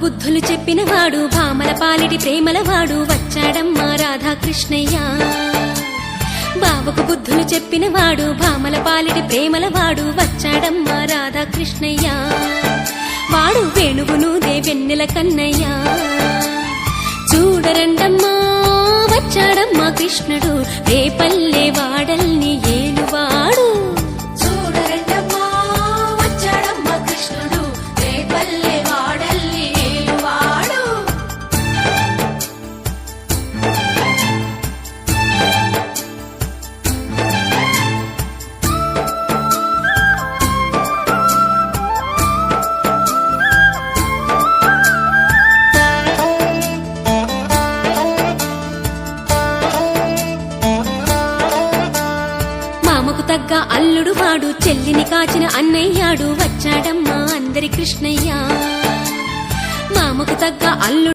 బుద్ధులు చెప్పినవాడు భామల పాలిటి ప్రేమలవాడు వచ్చాడమ్మా రాధాకృష్ణయ్య. బావకు బుద్ధులు చెప్పినవాడు భామల పాలిటి ప్రేమలవాడు వచ్చాడమ్మా రాధాకృష్ణయ్య. వాడు వేణువును వెన్నెల కన్నయ్య. చూడరండమ్మా వచ్చాడమ్మా కృష్ణుడు. తగ్గ అల్లుడు వాడు చెల్లిని కాచిన అన్నయ్యాడు వచ్చాడమ్మా అందరి కృష్ణయ్య. మామకు తగ్గ అల్లుడు